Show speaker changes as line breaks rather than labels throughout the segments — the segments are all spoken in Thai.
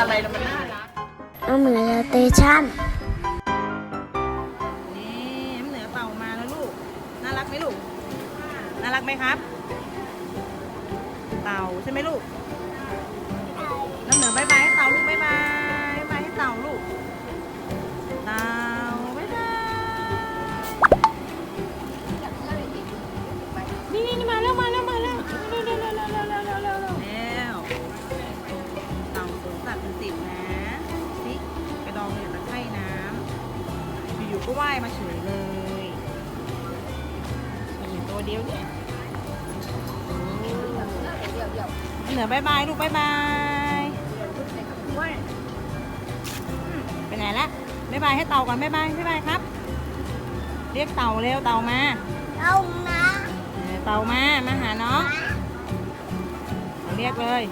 อะไรนะมันน่ารัก
น้ำเหนือสเตชัน
นี่น้ำเหนือเต่ามาแล้วลูก น่ารักไหมลูก น่ารักไหมครับ เต่าใช่ไหมลูก น้ำเหนือบายบายให้เต่าลูกบายบายบายบายให้เต่าลูก อยู่ๆก็ว่ายมาเฉยเลยมีอยู่ตัวเดียวเนี่ยเหนือบายบายลูกบายบายไปไหนละบายบายให้เต่าก่อนบายบายบายบายครับ เรียกเต่าเร็วเต่ามา
เอานะ
เออเต่ามามาหาน้องเรียกเลย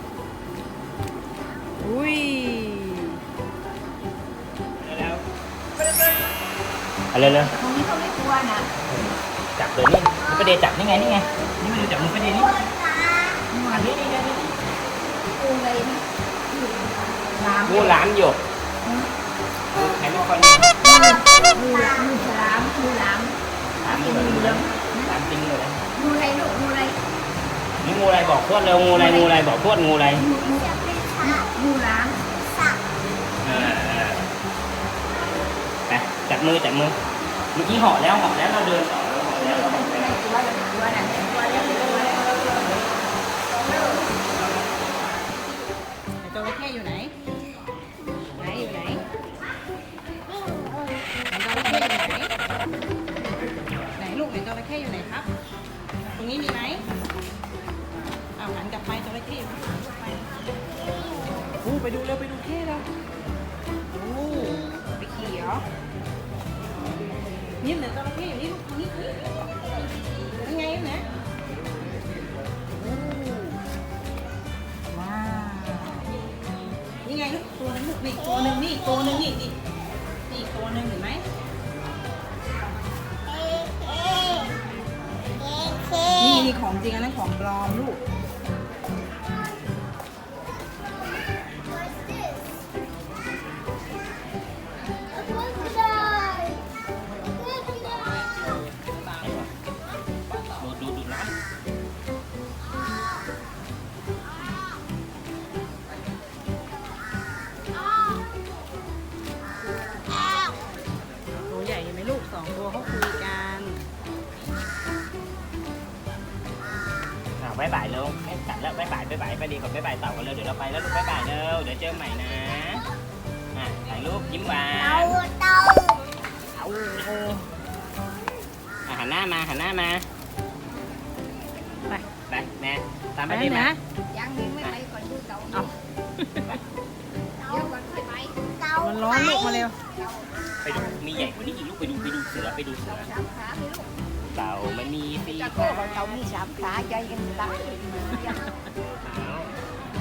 อุ้ย
เอาเร็ว
ตรงนี้เขาไม่กลัวนะ
ๆจับเลยนี่ประเดี๋ยวจับนี่ไงนี่ไงนี่มาดูจับมือประเดี๋ยวนี่อันนี้นี่นี่นี่งูหลามหยกใครไม่ค่อยนี่
งูหลามงูฉลามงูหลาม
หลามงูเหลืองหลามจริงเลยนะ
งูอะไรลูกงูอะไร
นี่งูอะไรบอกทวดเร็วงูอะไรงูอะไรบอกทวดงูอะไร
งูหลาม
จับมือจับมือเมื่อกี้ห่อแล้วห่อแล้วเราเดินต่อแล้วห่อแล้ว
ห่อแล้ว นี่เหนือจระเข้อยู่นี่ลูกนี่นี่ยังไงนะอู้ว้าวนี่ไงลูกตัวนึงลูกนี่ตัวนึ่งนี่ตัวนึ่งนี่นี่นี่ตัวนึ่งเห็นไหมนี่นี่ของจริงอันนั้นของปลอมลูกา
บายบายเร็วไม่จับแล้วบายบายบายบายไปดีก่อนบายบายเต่ากันเร็วเดี๋ยวเราไปแล้วลูกบายบายเร็วเดี๋ยวเจอใหม่นะอะถ่ายรูปยิ้มหวาน
เต่าเต่า
เอาอะหันหน้ามาหันหน้ามา
ไป
ไปแม่ตาม
ไป
ไปดิ
นะ
มา
ยังมีไม่ไปก่อนดูเต่า
เอา
เดี๋ยวก่อนค่อยไปเต่า
มันร้อนลูกมาเร็ว
ไปดูมีใหญ่กว่านี้อีกลูกไปดูไปดูเสือไปดูเสือ
สามขามีลูก
เต่ามันมีสี
จะ
ขา
โก้
ว
เต่ามีสามขาใจกันตาย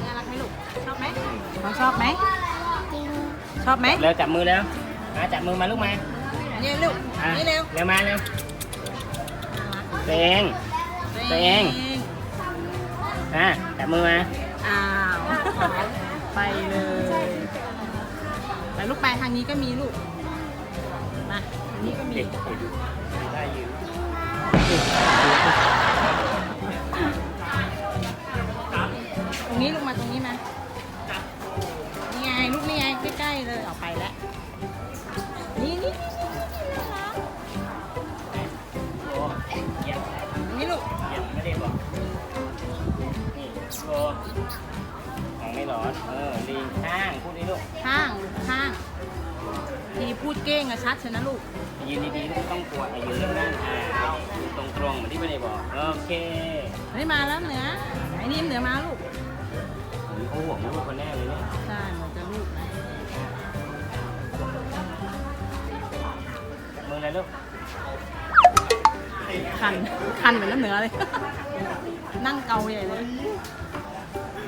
น่ารักไหมลูก ชอบไหมเขาชอบไหม
จริง
ชอบไหม
เร็วจับมือแล้วมาจับมือมาลูกมา
นี่ลูก
อะ
นี่เร็ว
เร็วมาเร็วเตงตัวเองอะจับมือมา
อ้าว ไปเลย ไปลูกไปทางนี้ก็มีลูก มา ทางนี้ก็มี
เด็กได้อยู่
ตรงนี้ลูกมาตรงนี้มา นี่ไงลูกนี่ไงใกล้ๆเลยออกไปแล้ว นี่นี่นี่นี่น่ารัก
โอ้เยี่ยม
นี่ลูก
เยี่ยมไม่ได้บอกโอ้ของไม่ร้อน เออลิงข้าง พูดดิลูก
ข้างลูกข้าง ทีพูดเก้งอะชัดเชยวนะลูก
ยืนดีๆลูกไม่ต้องกลัวอะยืนนั่งๆอ่ายืนตรงๆเหมือนที่ไม่ได้บอกโอเค
เฮ้ยมาแล้วเหนือไอ้นี่เหนือมาลูก
เขาห่วงลูกคนแน่เลยเนี่ย
ใช่เหมือนจะลูกนะ
จับมือเลยลูก
คันคันเหมือนน้ำเหนือเลย นั่งเกาใหญ่เลย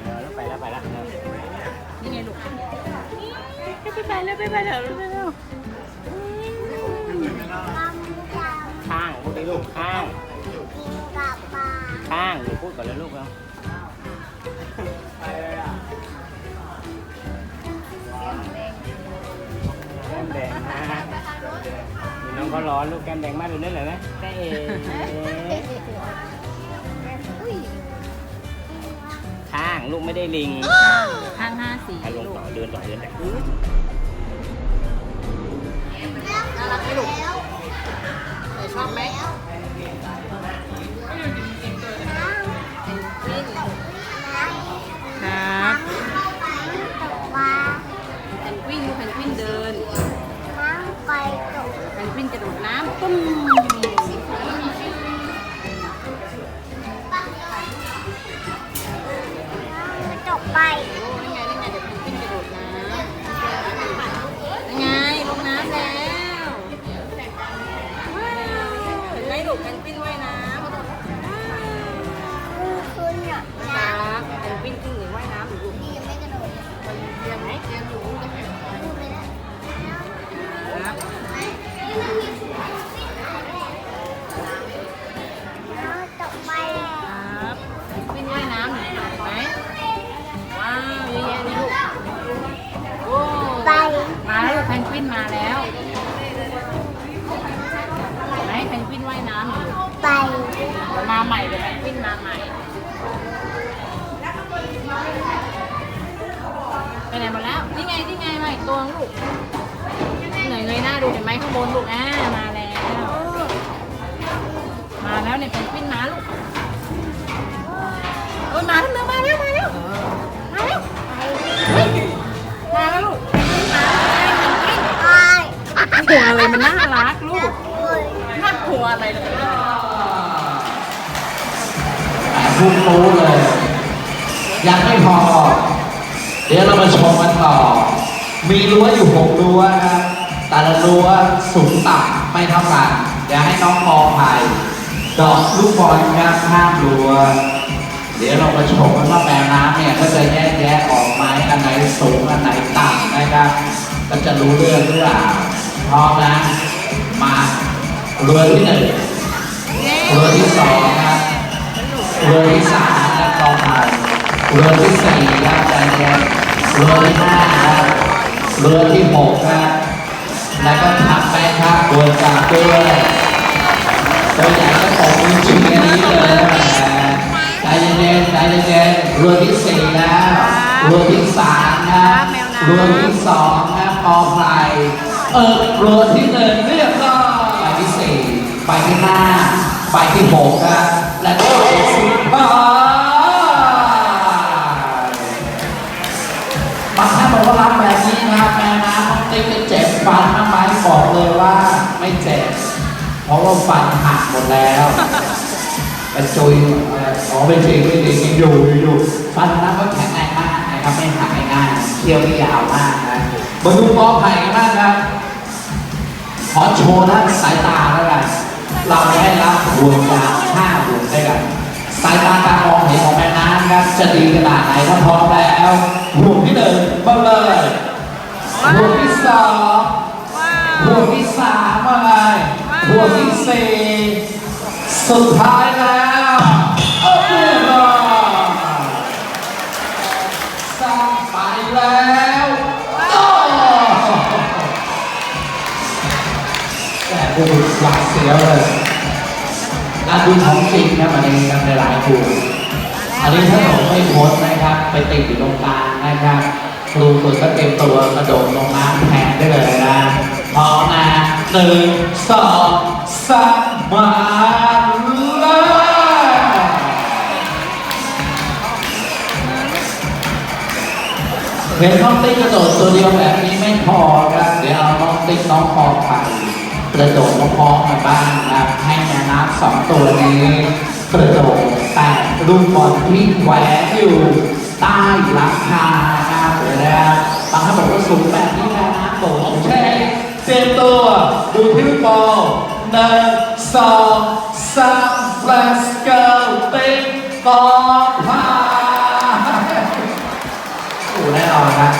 เออลูกไปแล้วไปแล้วเออ
นี่ไงลูกไปไปแล้วไปไปแล้วไปแล้ว
ข้างพูดได้ลูกข้างข้างเดี๋พูดก่อนเลยลูกแล้วแก้มแดงนะมีน้องก็ร้อนลูกแก้มแดงมากดูเล่นเรอไหมแก้เอ๋ข้างลูกไม่ได้ลิง
ข้างห้าสี
ลงต่อเดินต่อเดิน
แต่ รักไหมลูกชอบไหม มาใหม่เลยเพนกวินมาใหม่ไปไหนหมดแล้ว นี่ไง นี่ไงมาอีกตัวลูกเหนื่อยเงยหน้าดูเห็นไหมข้างบนลูกอ่ามาแล้ว มาแล้วเนี่ยเพนกวินมาลูกโอ้ยมาแล้วเร็วมาแล้วมาแล้วมาแล้วเฮ้ยมาแล้วลูกเพนกวินมาแล้วเพนกวิน
ไป
หัวอะไรมันน่ารักลูก
เฮ้ย
น่าหัวอะไรเลย
พุ่งรู้เลย ยังไม่พอ เดี๋ยวเรามาชมกันต่อ มีรั้วอยู่หกรั้วนะครับแต่ละรั้วสูงต่ำไม่เท่ากันเดี๋ยวให้น้องพอพายดอกลูกบอลครับข้ามรั้วเดี๋ยวเรามาชมกันว่าแมวน้ำเนี่ยก็จะแยกแยะออกไหมอันไหนสูงอันไหนต่ำนะครับ ก็จะรู้เรื่องหรือเปล่าพร้อมนะมารั้วที่หนึ่งรั้วที่สองครับ เรือที่สามครับกองถ่ายเรือที่สี่ครับใจเย็นเรือที่ห้าครับเรือที่หกครับแล้วก็ทับไปครับบนจากด้วยตัวใหญ่ก็ตกจริงๆอันนี้เลยนะใจเย็นใจเย็นๆเรือที่สี่แล้วเรือที่สามครับเรือที่สองครับกองถ่ายเออเรือที่หนึ่งเรียบร้อยไปที่สี่ไปที่ห้าไปที่หกครับแล้วก็ เจ็บเพราะว่าฟันหักหมดแล้วเป็นจุยเอ่ออ๋อเป็นจริงเป็นจริงอยู่อยู่ฟันนั้นก็แข็งแรงมากนะครับไม่หักง่ายเคี้ยวที่ยาวมากนะมาดูกอไผ่กันบ้างครับขอโชว์ด้านสายตาแล้วกันเราได้รับห่วงยางห้าห่วงด้กันสายตาการมองเห็นของแม่น้ำครับ จะดีขนาดไหนถ้าพร้อมแล้วห่วงที่หนึ่งมาเลยห่วงที่สอง
ว้า
ห่วงที่สามมาเลยห่วงที่สี่สุดท้ายแล้วโอ้โหสร้างไปแล้วโอ้แต่ดูหวาดเสียวเลยกาดูของจริงนะมันมีกันหลายคู่อันนี้ถ้าผมไม่โพสต์นะครับ ไปติดอยู่ตรงกลางนะครับครูฝึกก็เตรียมตัวกระโดดลงน้ำแทนได้เลยนะ หนึ่งสองสามมาเลยเห็นน้องติ๊กกระโดดตัวเดียวแบบนี้ไม่พอครับ เดี๋ยวเอาน้องติ๊กน้องพอไข่กระโดดพร้อมๆกันบ้างนะครับให้แม่น้ำสองตัวนี้กระโดดแต่ลูกบอลที่แหวนอยู่ใต้หลังคานะครับเดี๋ยวนะบบางท่านบอกว่าสูงแบบนี้แม่น้ำโโอเคเตรียมตัว ดูที่ลูกบอหนึ่งสองสาม let's go ติ๊กกอล์ฟพายโอ้แน่นอนครับ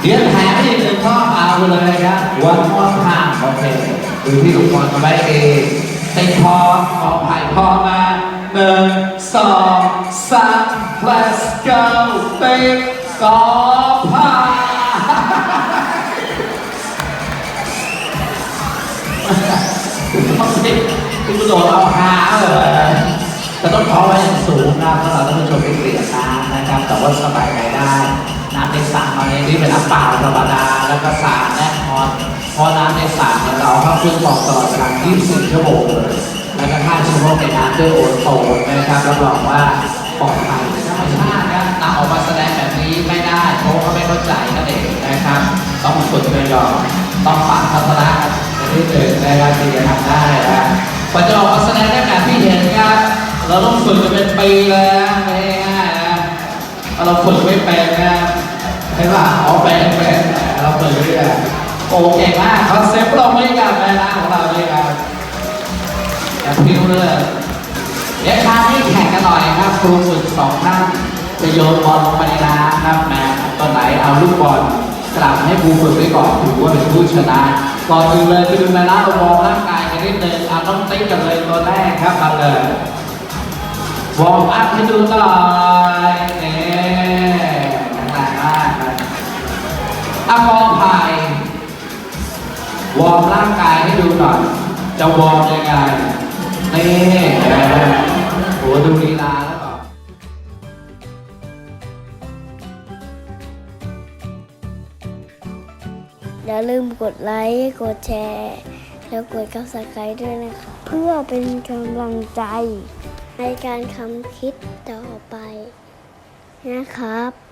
เดี๋ยวแถมอีกหนึ่งข้อเอาเลยครับวันมอนทางโอเคดูที่ลูกบอลกันไว้เองติดพอขอผ่ายพอมาหนึ่งสองสาม let's go ติดกอล์ฟพา โดดเอาหาเลยจะต้องขอไว้สูงนะเพราะเราต้องชมเป็นเกลียดน้ำนะครับ แต่ว่าสบายใจได้ น้ำในสระมาในนี้เป็นน้ำเปล่าธรรมดาแล้วก็สาแน่นอนเพราะน้ำในสระเราเข้าเครื่องกรองตลอดเวลา24ชั่วโมงเลยแล้วก็ฆ่าเชื้อโรคในน้ำด้วยโอโซนนะครับรับรองว่าปลอดภัยธรรมชาติครับนำออกมาแสดงแบบนี้ไม่ได้เพราะเขาไม่เข้าใจนั่นเองนะครับ ต้องฝึกไปก่อนต้องปรับทัศนะกั นนิดหนึ่งนะครับที่จะทำได้นะกว่าจะออกมาแสดงได้แบบที่เห็นครับ เราต้องฝึกกันเป็นปีเลยนะไม่ได้ง่ายนะเราฝึกไม่เป็นนะใช่ป่ะอ๋อเป็นเป็นเราฝึกไม่ได้โอเก่งมากคอนเซ็ปต์เราไม่กันนะนะของเราเลยครับอย่าพิ้วเลยเดี๋ยวคราวนี้แข่งกันหน่อยครับครูฝึกสองท่านจะโยนบอลลงไปในน้ำครับแม่ตัวไหนเอาลูกบอล กลับให้ครูฝึกไว้ก่อนถือว่าเป็นผู้ชนะ ก่อนอื่นเลยไปดูในน้ำเราวอร์มร่างกายกันนิดนึงเอาต้องติ๊กกันเลยตัวแรกครับมาเลยวอร์มอัพให้ดูหน่อยนี่แข็งแรงมากครับอะมองภายวอร์มร่างกายให้ดูหน่อยจะวอร์มยังไงนี่โหดูลีลา
ดไลค์ กดแชร์ แล้วกดกับสไครด้วยนะคะ เพื่อเป็นกำลังใจในการทำคลิปต่อไปนะครับ